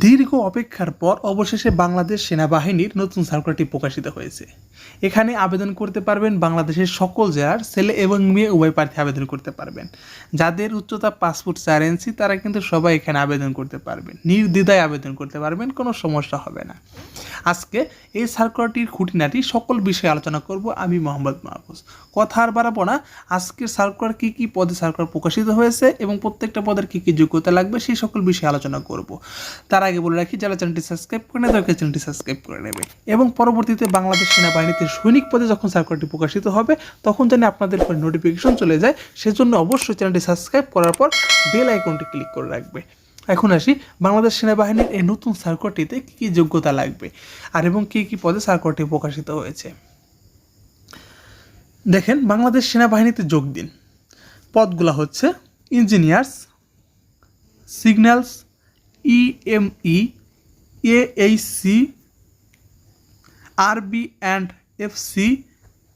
দীর্ঘ অপেক্ষার পর অবশেষে বাংলাদেশ সেনাবাহিনীর নতুন সার্কুলারটি প্রকাশিত হয়েছে। এখানে আবেদন করতে পারবেন বাংলাদেশের সকল জেলার ছেলে এবং মেয়ে, উভয় প্রার্থী আবেদন করতে পারবেন। যাদের উচ্চতা পাসপোর্ট চার ইঞ্চি, তারা কিন্তু সবাই এখানে আবেদন করতে পারবেন। নির্দ্বিধায় আবেদন করতে পারবেন, কোনো সমস্যা হবে না। আজকে এই সার্কুলারটির খুঁটিনাটি সকল বিষয়ে আলোচনা করব আমি মোহাম্মদ মাহফুজ। কথা আর বাড়াবো না, আজকের সার্কুলার কী কী পদে সার্কুলার প্রকাশিত হয়েছে এবং প্রত্যেকটা পদের কী কী যোগ্যতা লাগবে সেই সকল বিষয়ে আলোচনা করব। তার আগে বলে রাখি, যারা চ্যানেলটি সাবস্ক্রাইব করে নেয় তাদেরকে চ্যানেলটি সাবস্ক্রাইব করে নেবে। এবং পরবর্তীতে বাংলাদেশ সেনাবাহিনীতে সৈনিক পদে যখন সার্কুলারটি প্রকাশিত হবে, তখন যেন আপনাদের উপরে নোটিফিকেশন চলে যায়, সেজন্য অবশ্যই চ্যানেলটি সাবস্ক্রাইব করার পর বেল আইকনটি ক্লিক করে রাখবে। এখন আসি, বাংলাদেশ সেনাবাহিনীর এই নতুন সার্কুলারটিতে কী কী যোগ্যতা লাগবে, আর এবং কী কী পদে সার্কুলারটি প্রকাশিত হয়েছে। দেখেন, বাংলাদেশ সেনাবাহিনীতে যোগ দিন। পদগুলো হচ্ছে ইঞ্জিনিয়ার্স সিগন্যালস ইএমই এএইচসি আরবি অ্যান্ড এফসি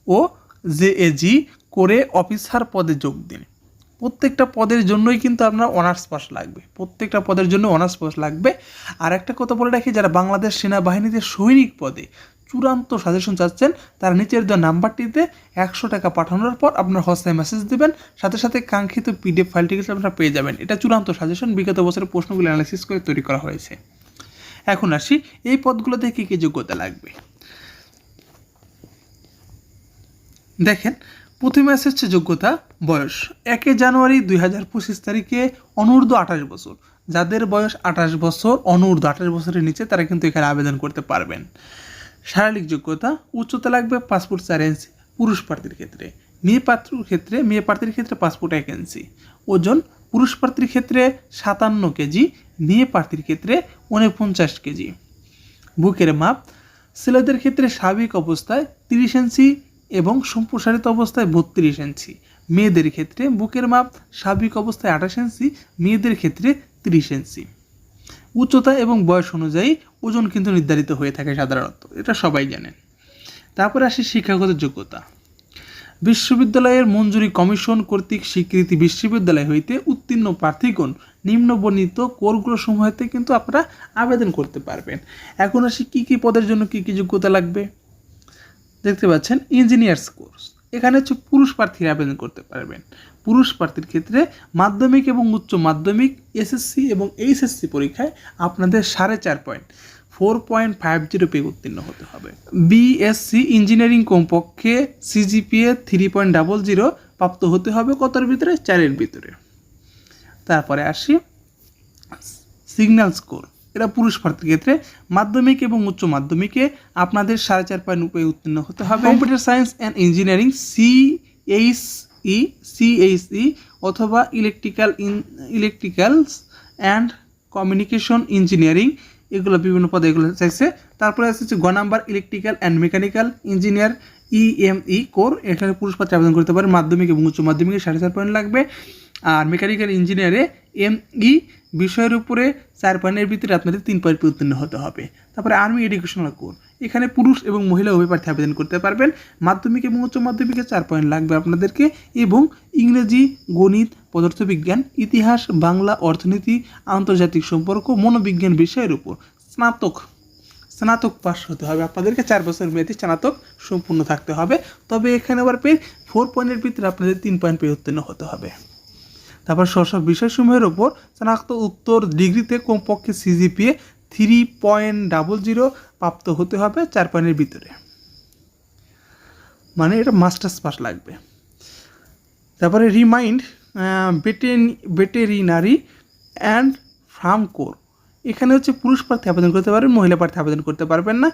ও জেএজি করে অফিসার পদে যোগ দিন। প্রত্যেকটা পদের জন্যই কিন্তু আপনার অনার্স পাস লাগবে। প্রত্যেকটা পদের জন্য অনার্স পাস লাগবে। আর একটা কথা বলে রাখি, যারা বাংলাদেশ সেনাবাহিনীতে সৈনিক পদে চূড়ান্ত সাজেশন চাচ্ছেন, তারা নিচের দেওয়া নাম্বারটিতে একশো টাকা পাঠানোর পর আপনার হোয়াটসঅ্যাপ মেসেজ দেবেন, সাথে সাথে কাঙ্ক্ষিত পিডিএফ ফাইলটি কিন্তু আপনারা পেয়ে যাবেন। এটা চূড়ান্ত সাজেশন বিগত বছরের প্রশ্নগুলো অ্যানালাইসিস করে তৈরি করা হয়েছে। এখন আসি, এই পদগুলোতে কী কী যোগ্যতা লাগবে? দেখেন, প্রথমে আসে হচ্ছে যোগ্যতা, বয়স। একে জানুয়ারি দুই হাজার পঁচিশ তারিখে অনূর্ধ্ব আঠাশ বছর। যাদের বয়স আঠাশ বছর, অনূর্ধ্ব আঠাশ বছরের নিচে তারা কিন্তু এখানে আবেদন করতে পারবেন। শারীরিক যোগ্যতা, উচ্চতা লাগবে পাসপোর্ট চার ইঞ্চি, পুরুষ প্রার্থীর ক্ষেত্রে। মেয়ে পাত্রীর ক্ষেত্রে, মেয়ে প্রার্থীর ক্ষেত্রে পাসপোর্ট এক ইঞ্চি। ওজন, পুরুষ প্রার্থীর ক্ষেত্রে সাতান্ন কেজি, মেয়ে প্রার্থীর ক্ষেত্রে উনপঞ্চাশ কেজি। বুকের মাপ, ছেলেদের ক্ষেত্রে স্বাভাবিক অবস্থায় তিরিশ ইঞ্চি এবং সম্প্রসারিত অবস্থায় বত্রিশ ইঞ্চি। মেয়েদের ক্ষেত্রে বুকের মাপ স্বাভাবিক অবস্থায় আঠাশ ইঞ্চি, মেয়েদের ক্ষেত্রে তিরিশ ইঞ্চি। উচ্চতা এবং বয়স অনুযায়ী ওজন কিন্তু নির্ধারিত হয়ে থাকে সাধারণত, এটা সবাই জানেন তারপরে আসি শিক্ষাগত যোগ্যতা। বিশ্ববিদ্যালয়ের মঞ্জুরি কমিশন কর্তৃক স্বীকৃতি বিশ্ববিদ্যালয় হইতে উত্তীর্ণ প্রার্থীগণ নিম্ন বর্ণিত কোরগুলো সমূহেতে কিন্তু আপনারা আবেদন করতে পারবেন। এখন আসি কী কী পদের জন্য কী কী যোগ্যতা লাগবে? দেখতে পাচ্ছেন ইঞ্জিনিয়ার্স কোর্স এখানে হচ্ছে পুরুষ প্রার্থীরা আবেদন করতে পারবেন। পুরুষ প্রার্থীর ক্ষেত্রে মাধ্যমিক এবং উচ্চ মাধ্যমিক, এসএসসি এবং এইচএসসি পরীক্ষায় আপনাদের সাড়ে চার point, four point five zero পেয়ে উত্তীর্ণ হতে হবে। বিএসসি ইঞ্জিনিয়ারিং কমপক্ষে CGPA three point double zero প্রাপ্ত হতে হবে কতর ভিতরে? চারের ভিতরে। তারপরে আসি, সিগন্যাল স্কোর। এটা পুরুষ প্রার্থীর ক্ষেত্রে মাধ্যমিক এবং উচ্চ মাধ্যমিকে আপনাদের সাড়ে চার পয়েন্ট উপরে উত্তীর্ণ হতে হবে। Computer science and engineering C H E CHE অথবা electrical in electricals and communication engineering এগুলো বিভিন্ন পদে এগুলো চাইছে। তারপরে আছে গ number electrical and mechanical engineer EME corps এখানে পুরুষ পাত্রে আবেদন করতে পারে। মাধ্যমিক এবং উচ্চ মাধ্যমিকে সাড়ে চার পয়েন্ট লাগবে। আর মেকানিক্যাল ইঞ্জিনিয়ারে এমই বিষয়ের উপরে চার পয়েন্টের ভিতরে আপনাদের তিন পয়েন্ট উত্তীর্ণ হতে হবে। তারপরে আর্মি এডুকেশনাল কোর এখানে পুরুষ এবং মহিলা উভয় প্রার্থী আবেদন করতে পারবেন। মাধ্যমিক এবং উচ্চ মাধ্যমিকে চার পয়েন্ট লাগবে আপনাদেরকে এবং ইংরেজি, গণিত, পদার্থবিজ্ঞান, ইতিহাস, বাংলা, অর্থনীতি, আন্তর্জাতিক সম্পর্ক, মনোবিজ্ঞান বিষয়ের উপর। স্নাতক। স্নাতক পাস হতে হবে আপনাদেরকে। চার বছর মেয়াদি স্নাতক সম্পূর্ণ থাকতে হবে। তবে এখানে আবার পেয়ে ফোর পয়েন্টের ভিতরে আপনাদের তিন পয়েন্ট পেয়ে উত্তীর্ণ হতে হবে। তারপর সব বিষয়সমূহের ওপর শনাক্ত উত্তর ডিগ্রিতে কমপক্ষে CGPA three point double zero প্রাপ্ত হতে হবে চার পয়েন্টের ভিতরে। মানে এটা মাস্টার্স পাস লাগবে। তারপরে রিমাইন্ড বেটেন ভেটেরিনারি অ্যান্ড ফার্ম কোর এখানে হচ্ছে পুরুষ প্রার্থী আবেদন করতে পারবেন, মহিলা প্রার্থী আবেদন করতে পারবেন না।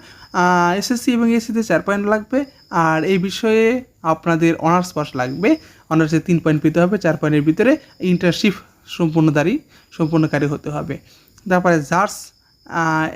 এসএসসি এবং এসসিতে চার পয়েন্ট লাগবে। আর এই বিষয়ে আপনাদের অনার্স পাস লাগবে। অনার্সে তিন পয়েন্ট পেতে হবে, চার পয়েন্টের ভিতরে ইন্টার্নশিপ সম্পূর্ণদারি সম্পূর্ণকারী হতে হবে। তারপরে জার্স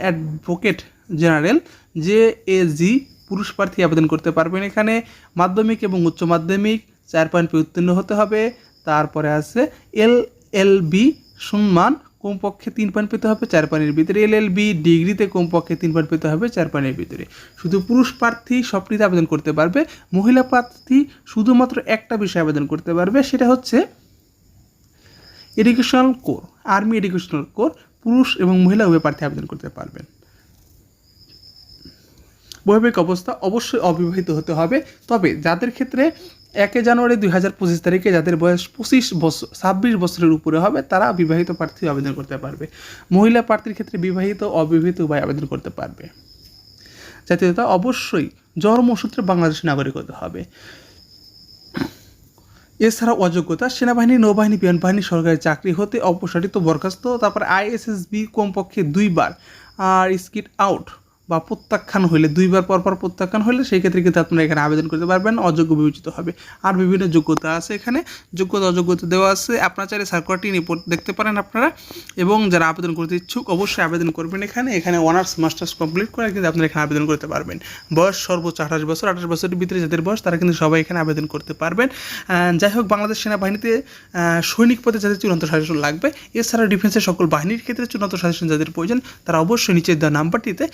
অ্যাডভোকেট জেনারেল যে এ জি পুরুষ প্রার্থী আবেদন করতে পারবেন এখানে। মাধ্যমিক এবং উচ্চ মাধ্যমিক, চার পয়েন্ট পেয়ে উত্তীর্ণ হতে হবে। তারপরে আছে এল এল বি সম্মান কমপক্ষে তিন পয়েন্ট পেতে হবে, চার পয়েন্টের ভিতরে এল এল বি ডিগ্রিতে কমপক্ষে তিন পয়েন্ট পেতে হবে, চার পয়েন্টের ভিতরে। শুধু পুরুষ প্রার্থী সবটিতে আবেদন করতে পারবে, মহিলা প্রার্থী শুধুমাত্র একটা বিষয়ে আবেদন করতে পারবে, সেটা হচ্ছে educational corps army educational corps পুরুষ এবং মহিলা উভয় প্রার্থী আবেদন করতে পারবেন। বৈবাহিক অবস্থা অবশ্যই অবিবাহিত হতে হবে, তবে যাদের ক্ষেত্রে একে জানুয়ারি দুই হাজার পঁচিশ তারিখে যাদের বয়স পঁচিশ বছর, ছাব্বিশ বছরের উপরে হবে, তারা বিবাহিত প্রার্থী আবেদন করতে পারবে। মহিলা প্রার্থীর ক্ষেত্রে বিবাহিত, অবিবাহিত উভয় আবেদন করতে পারবে। জাতীয়তা অবশ্যই জন্মসূত্রে বাংলাদেশি নাগরিক হতে হবে। এছাড়া অযোগ্যতা, সেনাবাহিনী, নৌবাহিনী বিমান বাহিনী সরকারি চাকরি হতে অপসারিত বরখাস্ত, তারপর আইএসএসবি কমপক্ষে দুইবার, আর স্কিট আউট। বা প্রত্যাখ্যান হইলে, দুইবার পর পর প্রত্যাখ্যান হলে সেই ক্ষেত্রে কিন্তু আপনারা এখানে আবেদন করতে পারবেন, অযোগ্য বিবেচিত হবে। আর বিভিন্ন যোগ্যতা আছে এখানে, যোগ্যতা, অযোগ্যতা দেওয়া আছে। আপনারা চাইলে সার্কুলারটি দেখতে পারেন আপনারা। এবং যারা আবেদন করতে ইচ্ছুক, অবশ্যই আবেদন করবেন এখানে। এখানে অনার্স মাস্টার্স কমপ্লিট করে কিন্তু আপনারা এখানে আবেদন করতে পারবেন। বয়স সর্বোচ্চ আঠাশ বছর, আঠাশ বছরের ভিতরে যাদের বয়স, তারা কিন্তু সবাই এখানে আবেদন করতে পারবেন। যাই হোক, বাংলাদেশ সেনাবাহিনীতে সৈনিক পদে যাদের চূড়ান্ত সাজেশন লাগবে এছাড়া ডিফেন্সের সকল বাহিনীর ক্ষেত্রে চূড়ান্ত সাজেশন যাদের প্রয়োজন, তারা অবশ্যই নিচের দেওয়া নাম্বারটিতে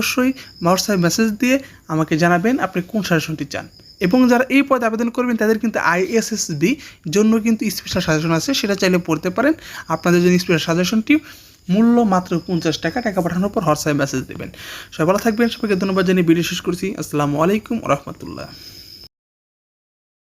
অবশ্যই হোয়াটসঅ্যাপ মেসেজ দিয়ে আমাকে জানাবেন আপনি কোন সাজেশনটি চান। এবং যারা এই পদে আবেদন করবেন, তাদের কিন্তু আইএসএসবি জন্য কিন্তু স্পেশাল সাজেশন আছে, সেটা চাইলে পড়তে পারেন। আপনাদের জন্য স্পেশাল সাজেশনটি মূল্য মাত্র পঞ্চাশ টাকা টাকা পাঠানোর পর হোয়াটসঅ্যাপ মেসেজ দেবেন। সবাই ভালো থাকবেন, সবাইকে ধন্যবাদ জানিয়ে ভিডিও শেষ করছি। আসসালামু আলাইকুম রহমতুল্লাহ।